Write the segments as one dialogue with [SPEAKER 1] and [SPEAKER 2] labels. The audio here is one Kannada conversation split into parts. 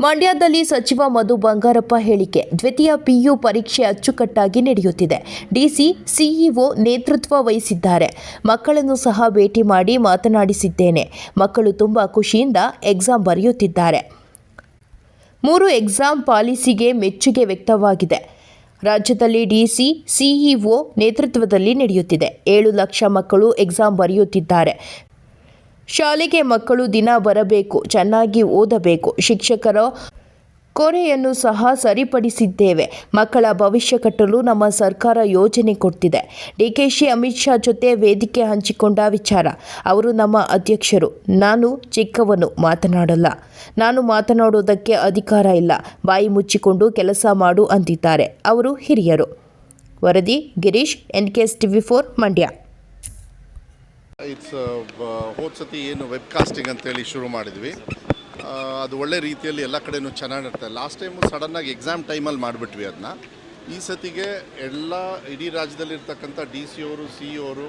[SPEAKER 1] ಮಂಡ್ಯದಲ್ಲಿ ಸಚಿವ ಮಧು ಬಂಗಾರಪ್ಪ ಹೇಳಿಕೆ, ದ್ವಿತೀಯ ಪಿಯು ಪರೀಕ್ಷೆ ಅಚ್ಚುಕಟ್ಟಾಗಿ ನಡೆಯುತ್ತಿದೆ. ಡಿಸಿ, ಸಿಇಒ ನೇತೃತ್ವ ವಹಿಸಿದ್ದಾರೆ. ಮಕ್ಕಳನ್ನು ಸಹ ಭೇಟಿ ಮಾಡಿ ಮಾತನಾಡಿಸಿದ್ದೇನೆ. ಮಕ್ಕಳು ತುಂಬ ಖುಷಿಯಿಂದ ಎಕ್ಸಾಮ್ ಬರೆಯುತ್ತಿದ್ದಾರೆ. ಮೂರು ಎಕ್ಸಾಮ್ ಪಾಲಿಸಿಗೆ ಮೆಚ್ಚುಗೆ ವ್ಯಕ್ತವಾಗಿದೆ. ರಾಜ್ಯದಲ್ಲಿ ಡಿಸಿ, ಸಿಇಒ ನೇತೃತ್ವದಲ್ಲಿ ನಡೆಯುತ್ತಿದೆ. ಏಳು ಲಕ್ಷ ಮಕ್ಕಳು ಎಕ್ಸಾಮ್ ಬರೆಯುತ್ತಿದ್ದಾರೆ. ಶಾಲೆಗೆ ಮಕ್ಕಳು ದಿನ ಬರಬೇಕು, ಚೆನ್ನಾಗಿ ಓದಬೇಕು. ಶಿಕ್ಷಕರ ಕೊರೆಯನ್ನು ಸಹ ಸರಿಪಡಿಸಿದ್ದೇವೆ. ಮಕ್ಕಳ ಭವಿಷ್ಯ ಕಟ್ಟಲು ನಮ್ಮ ಸರ್ಕಾರ ಯೋಜನೆ ಕೊಡ್ತಿದೆ. ಡಿಕೆಶಿ ಅಮಿತ್ ಶಾ ಜೊತೆ ವೇದಿಕೆ ಹಂಚಿಕೊಂಡ ವಿಚಾರ. ಅವರು ನಮ್ಮ ಅಧ್ಯಕ್ಷರು. ನಾನು ಚಿಕ್ಕವನು, ಮಾತನಾಡಲ್ಲ. ನಾನು ಮಾತನಾಡೋದಕ್ಕೆ ಅಧಿಕಾರ ಇಲ್ಲ. ಬಾಯಿ ಮುಚ್ಚಿಕೊಂಡು ಕೆಲಸ ಮಾಡು ಅಂತಿದ್ದಾರೆ ಅವರು ಹಿರಿಯರು. ವರದಿ Girish, N K S TV four, Mandya.
[SPEAKER 2] It's ಹೋದ ಸತಿ ಏನು ವೆಬ್ ಕಾಸ್ಟಿಂಗ್ ಅಂತೇಳಿ ಶುರು ಮಾಡಿದ್ವಿ. ಅದು ಒಳ್ಳೆ ರೀತಿಯಲ್ಲಿ ಎಲ್ಲ ಕಡೆನೂ ಚೆನ್ನಾಗಿರುತ್ತೆ ಲಾಸ್ಟ್ ಟೈಮು ಸಡನ್ನಾಗಿ ಎಕ್ಸಾಮ್ ಟೈಮಲ್ಲಿ ಮಾಡಿಬಿಟ್ವಿ ಅದನ್ನ ಈ ಸತಿಗೆ ಎಲ್ಲ ಇಡೀ ರಾಜ್ಯದಲ್ಲಿರ್ತಕ್ಕಂಥ ಡಿ ಸಿ ಅವರು ಸಿ ಅವರು,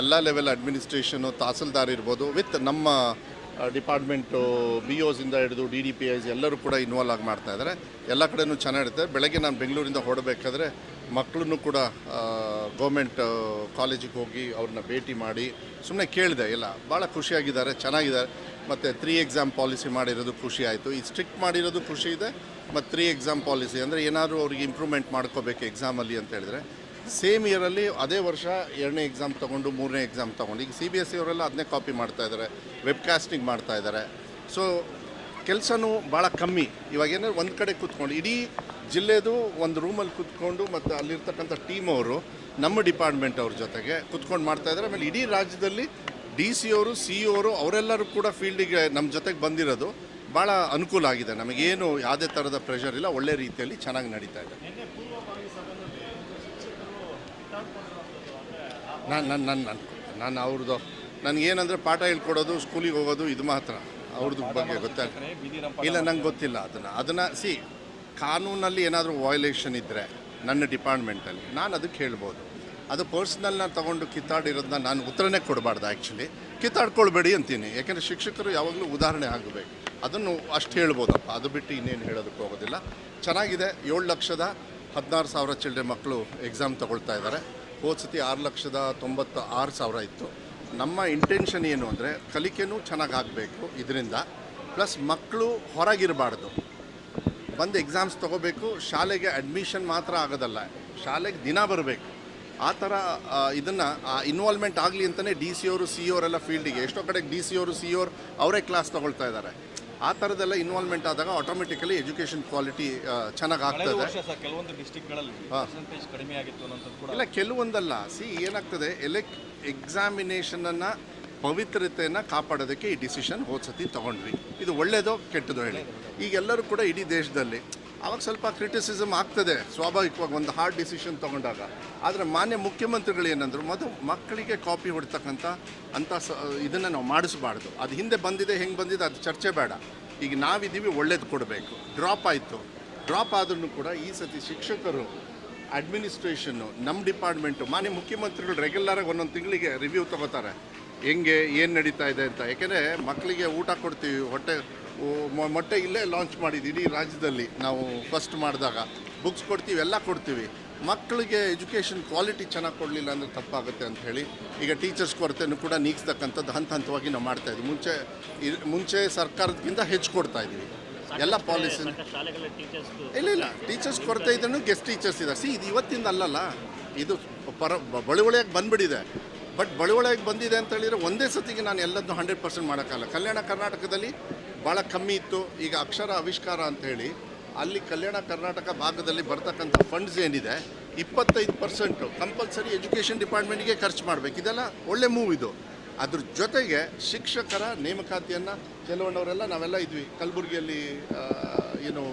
[SPEAKER 2] ಎಲ್ಲ ಲೆವೆಲ್ ಅಡ್ಮಿನಿಸ್ಟ್ರೇಷನು ತಹಸೀಲ್ದಾರ್ ಇರ್ಬೋದು ವಿತ್ ನಮ್ಮ ಡಿಪಾರ್ಟ್ಮೆಂಟು ಬಿ ಓಸಿಂದ ಹಿಡಿದು ಡಿ ಡಿ ಪಿ ಐಸ್ ಎಲ್ಲರೂ ಕೂಡ ಇನ್ವಾಲ್ವ್ ಆಗಿ ಮಾಡ್ತಾಯಿದ್ದಾರೆ ಎಲ್ಲ ಕಡೆಯೂ ಚೆನ್ನಾಗಿರುತ್ತೆ ಬೆಳಗ್ಗೆ ನಾನು ಬೆಂಗಳೂರಿಂದ ಹೊರಡಬೇಕಾದ್ರೆ ಮಕ್ಕಳನ್ನು ಕೂಡ ಗೌರ್ಮೆಂಟ್ ಕಾಲೇಜಿಗೆ ಹೋಗಿ ಅವ್ರನ್ನ ಭೇಟಿ ಮಾಡಿ ಸುಮ್ಮನೆ ಕೇಳಿದೆ ಎಲ್ಲ ಭಾಳ ಖುಷಿಯಾಗಿದ್ದಾರೆ, ಚೆನ್ನಾಗಿದ್ದಾರೆ, ಮತ್ತು ತ್ರೀ ಎಕ್ಸಾಮ್ ಪಾಲಿಸಿ ಮಾಡಿರೋದು ಖುಷಿ ಆಯಿತು. ಈ ಸ್ಟ್ರಿಕ್ಟ್ ಮಾಡಿರೋದು ಖುಷಿ ಇದೆ, ಮತ್ತು ತ್ರೀ ಎಕ್ಸಾಮ್ ಪಾಲಿಸಿ ಅಂದರೆ ಏನಾದರೂ ಅವ್ರಿಗೆ ಇಂಪ್ರೂವ್ಮೆಂಟ್ ಮಾಡ್ಕೋಬೇಕು ಎಕ್ಸಾಮಲ್ಲಿ ಅಂತ ಹೇಳಿದ್ರೆ ಸೇಮ್ ಇಯರಲ್ಲಿ ಅದೇ ವರ್ಷ ಎರಡನೇ ಎಕ್ಸಾಮ್ ತೊಗೊಂಡು ಮೂರನೇ ಎಕ್ಸಾಮ್ ತೊಗೊಂಡು, ಈಗ ಸಿ ಬಿ ಎಸ್ ಸಿ ಅವರೆಲ್ಲ ಅದನ್ನೇ ಕಾಪಿ ಮಾಡ್ತಾ ಇದ್ದಾರೆ ವೆಬ್ ಕಾಸ್ಟಿಂಗ್ ಮಾಡ್ತಾ ಇದ್ದಾರೆ. ಸೊ ಕೆಲಸನೂ ಭಾಳ ಕಮ್ಮಿ. ಇವಾಗ ಏನಾದ್ರು ಒಂದು ಕಡೆ ಕೂತ್ಕೊಂಡು, ಇಡೀ ಜಿಲ್ಲೆದು ಒಂದು ರೂಮಲ್ಲಿ ಕುತ್ಕೊಂಡು ಮತ್ತು ಅಲ್ಲಿರ್ತಕ್ಕಂಥ ಟೀಮ್ ಅವರು ನಮ್ಮ ಡಿಪಾರ್ಟ್ಮೆಂಟ್ ಅವ್ರ ಜೊತೆಗೆ ಕುತ್ಕೊಂಡು ಮಾಡ್ತಾ ಇದ್ದಾರೆ. ಆಮೇಲೆ ಇಡೀ ರಾಜ್ಯದಲ್ಲಿ ಡಿ ಸಿ ಅವರು ಸಿ ಅವರು ಅವರೆಲ್ಲರೂ ಕೂಡ ಫೀಲ್ಡಿಗೆ ನಮ್ಮ ಜೊತೆಗೆ ಬಂದಿರೋದು ಭಾಳ ಅನುಕೂಲ ಆಗಿದೆ. ನಮಗೇನು ಯಾವುದೇ ಥರದ ಪ್ರೆಷರ್ ಇಲ್ಲ. ಒಳ್ಳೆ ರೀತಿಯಲ್ಲಿ ಚೆನ್ನಾಗಿ ನಡೀತಾ ಇದೆ. ನಾನು ನನ್ನ ನನ್ನ ನನ್ನ ನಾನು ಅವ್ರದ್ದು ನನಗೇನಂದರೆ ಪಾಠ ಹೇಳ್ಕೊಡೋದು ಸ್ಕೂಲಿಗೆ ಹೋಗೋದು ಇದು ಮಾತ್ರ. ಅವ್ರದ್ದು ಬಗ್ಗೆ ಗೊತ್ತಾಗ ಇಲ್ಲ. ನಂಗೆ ಗೊತ್ತಿಲ್ಲ. ಅದನ್ನು ಅದನ್ನು ಸಿ ಕಾನೂನಲ್ಲಿ ಏನಾದರೂ ವಯೋಲೇಷನ್ ಇದ್ದರೆ ನನ್ನ ಡಿಪಾರ್ಟ್ಮೆಂಟಲ್ಲಿ ನಾನು ಅದಕ್ಕೆ ಹೇಳ್ಬೋದು. ಅದು ಪರ್ಸ್ನಲ್ನ ತೊಗೊಂಡು ಕಿತ್ತಾಡಿರೋದನ್ನ ನಾನು ಉತ್ತರನೇ ಕೊಡಬಾರ್ದು ಆ್ಯಕ್ಚುಲಿ ಕಿತ್ತಾಡ್ಕೊಳ್ಬೇಡಿ ಅಂತೀನಿ. ಯಾಕೆಂದರೆ ಶಿಕ್ಷಕರು ಯಾವಾಗಲೂ ಉದಾಹರಣೆ ಆಗಬೇಕು. ಅದನ್ನು ಅಷ್ಟು ಹೇಳ್ಬೋದಪ್ಪ. ಅದು ಬಿಟ್ಟು ಇನ್ನೇನು ಹೇಳೋದಕ್ಕೆ ಹೋಗೋದಿಲ್ಲ ಚೆನ್ನಾಗಿದೆ. ಏಳು ಲಕ್ಷದ ಹದಿನಾರು ಸಾವಿರ ಚಿಲ್ಡ್ರೆ ಮಕ್ಕಳು ಎಕ್ಸಾಮ್ ತಗೊಳ್ತಾ ಇದ್ದಾರೆ ಹೋದ ಸತಿ ಆರು ಲಕ್ಷದ ತೊಂಬತ್ತ ಆರು ಸಾವಿರ ಇತ್ತು. ನಮ್ಮ ಇಂಟೆನ್ಷನ್ ಏನು ಅಂದರೆ ಕಲಿಕೆನೂ ಚೆನ್ನಾಗಿ ಆಗಬೇಕು ಇದರಿಂದ. ಪ್ಲಸ್ ಮಕ್ಕಳು ಹೊರಗಿರಬಾರ್ದು. ಬಂದು ಎಕ್ಸಾಮ್ಸ್ ತೊಗೋಬೇಕು ಶಾಲೆಗೆ ಅಡ್ಮಿಷನ್ ಮಾತ್ರ ಆಗೋದಲ್ಲ. ಶಾಲೆಗೆ ದಿನ ಬರಬೇಕು. ಆ ಥರ ಇದನ್ನು ಇನ್ವಾಲ್ವ್ಮೆಂಟ್ ಆಗಲಿ ಅಂತಲೇ ಡಿ ಸಿ ಅವರು ಸಿ ಅವರೆಲ್ಲ ಫೀಲ್ಡಿಗೆ ಎಷ್ಟೋ ಕಡೆಗೆ ಡಿ ಸಿ ಅವರು ಸಿ ಅವ್ರು ಅವರೇ ಕ್ಲಾಸ್ ತೊಗೊಳ್ತಾ ಇದ್ದಾರೆ ಆ ಥರದ್ದೆಲ್ಲ ಇನ್ವಾಲ್ವ್ಮೆಂಟ್ ಆದಾಗ ಆಟೋಮೆಟಿಕಲಿ ಎಜುಕೇಷನ್ ಕ್ವಾಲಿಟಿ ಚೆನ್ನಾಗಿ ಆಗ್ತದೆ
[SPEAKER 3] ಕೆಲವೊಂದು ಡಿಸ್ಟಿಕ್ಗಳಲ್ಲಿ
[SPEAKER 2] ಇಲ್ಲ ಕೆಲವೊಂದಲ್ಲ. ಸಿ ಏನಾಗ್ತದೆ ಎಲೆಕ್ ಎಕ್ಸಾಮಿನೇಷನನ್ನು ಪವಿತ್ರತೆಯನ್ನು ಕಾಪಾಡೋದಕ್ಕೆ ಈ ಡಿಸಿಷನ್ ಹೋದ ಸತಿ ತೊಗೊಂಡ್ವಿ. ಇದು ಒಳ್ಳೇದೋ ಕೆಟ್ಟದೋ ಹೇಳಿ. ಈಗೆಲ್ಲರೂ ಕೂಡ ಇಡೀ ದೇಶದಲ್ಲಿ ಅವಾಗ ಸ್ವಲ್ಪ ಕ್ರಿಟಿಸಿಸಮ್ ಆಗ್ತದೆ. ಸ್ವಾಭಾವಿಕವಾಗಿ ಒಂದು ಹಾರ್ಡ್ ಡಿಸಿಷನ್ ತೊಗೊಂಡಾಗ. ಆದರೆ ಮಾನ್ಯ ಮುಖ್ಯಮಂತ್ರಿಗಳು ಏನಂದ್ರು ಮೊದಲು ಮಕ್ಕಳಿಗೆ ಕಾಪಿ ಹೊಡ್ತಕ್ಕಂಥ ಅಂಥ ಸ, ಇದನ್ನು ನಾವು ಮಾಡಿಸಬಾರ್ದು. ಅದು ಹಿಂದೆ ಬಂದಿದೆ, ಹೆಂಗೆ ಬಂದಿದೆ, ಅದು ಚರ್ಚೆ ಬೇಡ. ಈಗ ನಾವಿದ್ದೀವಿ, ಒಳ್ಳೇದು ಕೊಡಬೇಕು. ಡ್ರಾಪ್ ಆಯಿತು. ಡ್ರಾಪ್ ಆದ್ರೂ ಕೂಡ ಈ ಸತಿ ಶಿಕ್ಷಕರು ಅಡ್ಮಿನಿಸ್ಟ್ರೇಷನ್ನು ನಮ್ಮ ಡಿಪಾರ್ಟ್ಮೆಂಟು ಮಾನ್ಯ ಮುಖ್ಯಮಂತ್ರಿಗಳು ರೆಗ್ಯುಲರಾಗಿ ಒಂದೊಂದು ತಿಂಗಳಿಗೆ ರಿವ್ಯೂ ತಗೋತಾರೆ. ಹೆಂಗೆ ಏನು ನಡೀತಾ ಇದೆ ಅಂತ. ಯಾಕೆಂದರೆ ಮಕ್ಕಳಿಗೆ ಊಟ ಕೊಡ್ತೀವಿ ಹೊಟ್ಟೆ ಮೊಟ್ಟೆ ಇಲ್ಲೇ ಲಾಂಚ್ ಮಾಡಿದ್ದು ಇಡೀ ರಾಜ್ಯದಲ್ಲಿ ನಾವು ಫಸ್ಟ್ ಮಾಡಿದಾಗ. ಬುಕ್ಸ್ ಕೊಡ್ತೀವಿ ಎಲ್ಲ ಕೊಡ್ತೀವಿ. ಮಕ್ಕಳಿಗೆ ಎಜುಕೇಷನ್ ಕ್ವಾಲಿಟಿ ಚೆನ್ನಾಗಿ ಕೊಡಲಿಲ್ಲ ಅಂದರೆ ತಪ್ಪಾಗುತ್ತೆ ಅಂತ ಹೇಳಿ ಈಗ ಟೀಚರ್ಸ್ ಕೊರತೆಯನ್ನು ಕೂಡ ನೀಗಿಸ್ತಕ್ಕಂಥದ್ದು ಹಂತ ಹಂತವಾಗಿ ನಾವು ಮಾಡ್ತಾ ಇದ್ವಿ. ಮುಂಚೆ ಮುಂಚೆ ಸರ್ಕಾರದಕ್ಕಿಂತ ಹೆಚ್ಚು ಕೊಡ್ತಾ ಇದ್ವಿ. ಎಲ್ಲ ಪಾಲಿಸಿ ಇಲ್ಲ ಇಲ್ಲ ಟೀಚರ್ಸ್ ಕೊರತೆ ಇದ್ರೂ ಗೆಸ್ಟ್ ಟೀಚರ್ಸ್ ಇದ್ದಾರೆ. ಸಿ ಇದು ಇವತ್ತಿಂದ ಅಲ್ಲಲ್ಲ ಇದು ಪರ ಬಳುವಳಿಯಾಗಿ ಬಂದ್ಬಿಟ್ಟಿದೆ. ಬಟ್ ಬಳುವಳಿಯಾಗಿ ಬಂದಿದೆ ಅಂತ ಹೇಳಿದರೆ ಒಂದೇ ಸತಿಗೆ ನಾನು ಎಲ್ಲದನ್ನು ಹಂಡ್ರೆಡ್ ಪರ್ಸೆಂಟ್ ಮಾಡೋಕ್ಕಲ್ಲ ಕಲ್ಯಾಣ ಕರ್ನಾಟಕದಲ್ಲಿ ಭಾಳ ಕಮ್ಮಿ ಇತ್ತು. ಈಗ ಅಕ್ಷರ ಆವಿಷ್ಕಾರ ಹೇಳಿ ಅಲ್ಲಿ ಕಲ್ಯಾಣ ಕರ್ನಾಟಕ ಭಾಗದಲ್ಲಿ ಬರ್ತಕ್ಕಂಥ ಫಂಡ್ಸ್ ಏನಿದೆ, ಇಪ್ಪತ್ತೈದು ಪರ್ಸೆಂಟು ಕಂಪಲ್ಸರಿ ಎಜುಕೇಷನ್ ಡಿಪಾರ್ಟ್ಮೆಂಟ್ಗೆ ಖರ್ಚು ಮಾಡಬೇಕು. ಇದೆಲ್ಲ ಒಳ್ಳೆ ಮೂವ್ ಇದು. ಅದ್ರ ಜೊತೆಗೆ ಶಿಕ್ಷಕರ ನೇಮಕಾತಿಯನ್ನು ಕೆಲವೊಂದವರೆಲ್ಲ ನಾವೆಲ್ಲ ಇದ್ವಿ. ಕಲಬುರಗಿಯಲ್ಲಿ ಏನು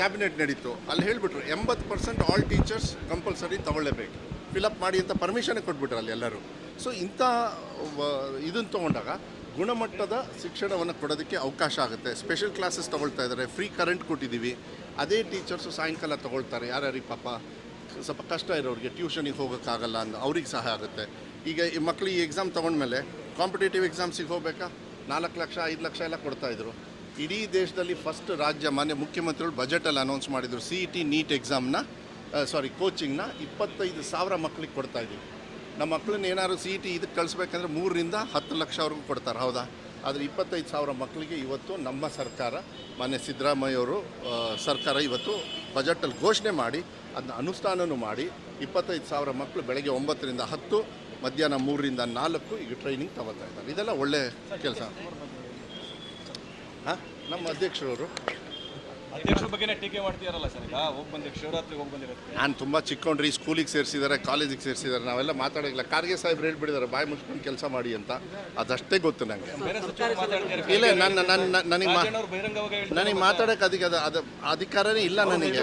[SPEAKER 2] ಕ್ಯಾಬಿನೆಟ್ ನಡೀತು. ಅಲ್ಲಿ ಹೇಳಿಬಿಟ್ರು ಎಂಬತ್ತು ಪರ್ಸೆಂಟ್ ಆಲ್ ಟೀಚರ್ಸ್ ಕಂಪಲ್ಸರಿ ತಗೊಳ್ಳೇಬೇಕು. ಫಿಲಪ್ ಮಾಡಿ ಅಂತ ಪರ್ಮಿಷನ್ ಕೊಟ್ಬಿಟ್ರು ಅಲ್ಲಿ ಎಲ್ಲರೂ. ಸೊ ಇಂಥ ಇದನ್ನು ತೊಗೊಂಡಾಗ ಗುಣಮಟ್ಟದ ಶಿಕ್ಷಣವನ್ನು ಕೊಡೋದಕ್ಕೆ ಅವಕಾಶ ಆಗುತ್ತೆ. ಸ್ಪೆಷಲ್ ಕ್ಲಾಸಸ್ ತೊಗೊಳ್ತಾ ಇದ್ದಾರೆ. ಫ್ರೀ ಕರೆಂಟ್ ಕೊಟ್ಟಿದ್ದೀವಿ. ಅದೇ ಟೀಚರ್ಸು ಸಾಯಂಕಾಲ ತೊಗೊಳ್ತಾರೆ. ಯಾರ್ಯಾರಿಗೆ ಪಾಪ ಸ್ವಲ್ಪ ಕಷ್ಟ ಇರೋರಿಗೆ ಟ್ಯೂಷನಿಗೆ ಹೋಗೋಕ್ಕಾಗಲ್ಲ ಅಂದ ಅವ್ರಿಗೆ ಸಹಾಯ ಆಗುತ್ತೆ. ಈಗ ಈ ಮಕ್ಕಳು ಈ ಎಕ್ಸಾಮ್ ತೊಗೊಂಡ್ಮೇಲೆ ಕಾಂಪಿಟೇಟಿವ್ ಎಕ್ಸಾಮ್ಸಿಗೆ ಹೋಗಬೇಕಾ? ನಾಲ್ಕು ಲಕ್ಷ, ಐದು ಲಕ್ಷ ಎಲ್ಲ ಕೊಡ್ತಾಯಿದ್ರು ಇಡೀ ದೇಶದಲ್ಲಿ ಫಸ್ಟ್ ರಾಜ್ಯ, ಮಾನ್ಯ ಮುಖ್ಯಮಂತ್ರಿಗಳು ಬಜೆಟಲ್ಲಿ ಅನೌನ್ಸ್ ಮಾಡಿದರು. ಸಿ ಇ ಟಿ ನೀಟ್ ಎಕ್ಸಾಮ್ನ ಸಾರಿ ಕೋಚಿಂಗ್ನ ಇಪ್ಪತ್ತೈದು ಸಾವಿರ ಮಕ್ಕಳಿಗೆ ಕೊಡ್ತಾ ಇದ್ದೀವಿ. ನಮ್ಮ ಮಕ್ಕಳನ್ನ ಏನಾದ್ರು ಸಿ ಇ ಟಿ ಇದಕ್ಕೆ ಕಳಿಸ್ಬೇಕಂದ್ರೆ ಮೂರರಿಂದ ಹತ್ತು ಲಕ್ಷವರೆಗೂ ಕೊಡ್ತಾರೆ, ಹೌದಾ? ಆದರೆ ಇಪ್ಪತ್ತೈದು ಸಾವಿರ ಮಕ್ಕಳಿಗೆ ಇವತ್ತು ನಮ್ಮ ಸರ್ಕಾರ, ಮಾನ್ಯ ಸಿದ್ದರಾಮಯ್ಯ ಅವರು ಸರ್ಕಾರ ಇವತ್ತು ಬಜೆಟಲ್ಲಿ ಘೋಷಣೆ ಮಾಡಿ ಅದನ್ನ ಅನುಷ್ಠಾನವೂ ಮಾಡಿ ಇಪ್ಪತ್ತೈದು ಸಾವಿರ ಮಕ್ಕಳು ಬೆಳಗ್ಗೆ ಒಂಬತ್ತರಿಂದ ಹತ್ತು, ಮಧ್ಯಾಹ್ನ ಮೂರರಿಂದ ನಾಲ್ಕು ಈಗ ಟ್ರೈನಿಂಗ್ ತಗೋತಾ ಇದ್ದಾರೆ. ಇದೆಲ್ಲ ಒಳ್ಳೆಯ ಕೆಲಸ. ಹಾಂ? ನಮ್ಮ ಅಧ್ಯಕ್ಷರವರು.
[SPEAKER 3] ಅಧ್ಯಕ್ಷರ ಬಗ್ಗೆನೇ ಟೀಕೆ ಮಾಡ್ತೀರಲ್ಲ ಸರ್ ಈಗ? ಹೋಗಿ ಬಂದಿರಿ ಶಿವರಾತ್ರಿ ಹೋಗಿ ಬಂದಿರುತ್ತೆ
[SPEAKER 2] ನಾನು ತುಂಬ ಚಿಕ್ಕೊಂಡ್ರಿ ಸ್ಕೂಲಿಗೆ ಸೇರಿಸಿದ್ದಾರೆ ಕಾಲೇಜಿಗೆ ಸೇರಿಸಿದ್ದಾರೆ ನಾವೆಲ್ಲ ಮಾತಾಡೋಕ್ಕಿಲ್ಲ ಖಾರ್ಗೆ ಸಾಹೇಬ್ರು ಹೇಳ್ಬಿಟ್ಟಿದ್ದಾರೆ ಬಾಯಿ ಮುಚ್ಕೊಂಡು ಕೆಲಸ ಮಾಡಿ ಅಂತ. ಅದಷ್ಟೇ ಗೊತ್ತು ನನಗೆ ಇಲ್ಲ ನನ್ನ ನನ್ನ ನನಗೆ ನನಗೆ ಮಾತಾಡೋಕೆ ಅದಕ್ಕೆ ಅದು ಅದು ಅಧಿಕಾರನೇ ಇಲ್ಲ ನನಗೆ.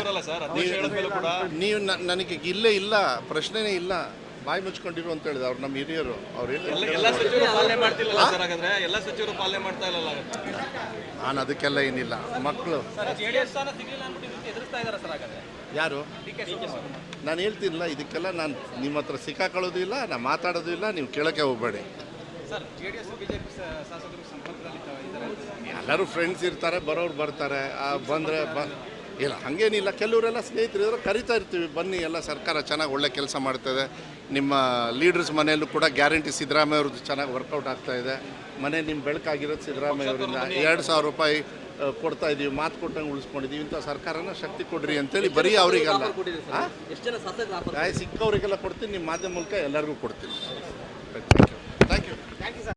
[SPEAKER 2] ನೀವು ನನಗೆ ಇಲ್ಲೇ ಇಲ್ಲ ಪ್ರಶ್ನೆನೇ ಇಲ್ಲ. ಬಾಯಿ ಮುಚ್ಕೊಂಡಿರು ಅಂತ ಹೇಳಿದ್ರು. ನಮ್ಮ ಹಿರಿಯರು. ಅವ್ರು
[SPEAKER 3] ಎಲ್ಲ
[SPEAKER 2] ಹೇಳಿ
[SPEAKER 3] ಎಲ್ಲ ಸಚಿವರು ಪಾಲನೆ ಮಾಡ್ತಿಲ್ಲ ಸರ್ ಹಾಗಾದ್ರೆ ಎಲ್ಲ ಸಚಿವರು ಪಾಲನೆ ಮಾಡ್ತಾ ಇಲ್ಲ
[SPEAKER 2] ನಾನು ಅದಕ್ಕೆಲ್ಲ ಏನಿಲ್ಲ. ಮಕ್ಕಳು ಯಾರು? ನಾನು ಹೇಳ್ತೀನಿಲ್ಲ ಇದಕ್ಕೆಲ್ಲ ನಾನು ನಿಮ್ಮ ಹತ್ರ ಸಿಕ್ಕಾಕೊಳ್ಳೋದು ಇಲ್ಲ ನಾನು ಮಾತಾಡೋದು ಇಲ್ಲ ನೀವು ಕೇಳೋಕ್ಕೆ ಹೋಗಬೇಡಿ.
[SPEAKER 3] ಸರ್ ಜೆಡಿಎಸ್ ಬಿಜೆಪಿ ಶಾಸಕರು ಸಂಪರ್ಕದಲ್ಲಿ ಇದ್ದಾರೆ
[SPEAKER 2] ಎಲ್ಲರೂ ಫ್ರೆಂಡ್ಸ್ ಇರ್ತಾರೆ ಬರೋರು ಬರ್ತಾರೆ. ಬಂದರೆ ಬ ಇಲ್ಲ ಹಂಗೇನಿಲ್ಲ. ಕೆಲವರೆಲ್ಲ ಸ್ನೇಹಿತರು ಇದ್ರೆ ಕರಿತಾ ಇರ್ತೀವಿ. ಬನ್ನಿ ಎಲ್ಲ ಸರ್ಕಾರ ಚೆನ್ನಾಗಿ ಒಳ್ಳೆ ಕೆಲಸ ಮಾಡ್ತಾಯಿದೆ ನಿಮ್ಮ ಲೀಡರ್ಸ್ ಮನೆಯಲ್ಲೂ ಕೂಡ ಗ್ಯಾರಂಟಿ ಸಿದ್ದರಾಮಯ್ಯ ಅವ್ರದ್ದು ಚೆನ್ನಾಗಿ ವರ್ಕೌಟ್ ಆಗ್ತಾ ಇದೆ. ಮನೆ ನಿಮ್ಮ ಬೆಳಕಾಗಿರೋದು ಸಿದ್ದರಾಮಯ್ಯ ಅವರಿಂದ. ಎರಡು ಸಾವಿರ ರೂಪಾಯಿ ಕೊಡ್ತಾ ಇದೀವಿ. ಮಾತು ಕೊಟ್ಟಂಗೆ ಉಳಿಸ್ಕೊಂಡಿದ್ದೀವಿ ಇಂಥ ಸರ್ಕಾರನ ಶಕ್ತಿ ಕೊಡ್ರಿ ಅಂತೇಳಿ ಬರೀ ಅವರಿಗೆಲ್ಲ. ಸಿಕ್ಕವರಿಗೆಲ್ಲ ಕೊಡ್ತೀನಿ. ನಿಮ್ಮ ಮಾಧ್ಯಮ ಮೂಲಕ ಎಲ್ಲರಿಗೂ ಕೊಡ್ತೀನಿ.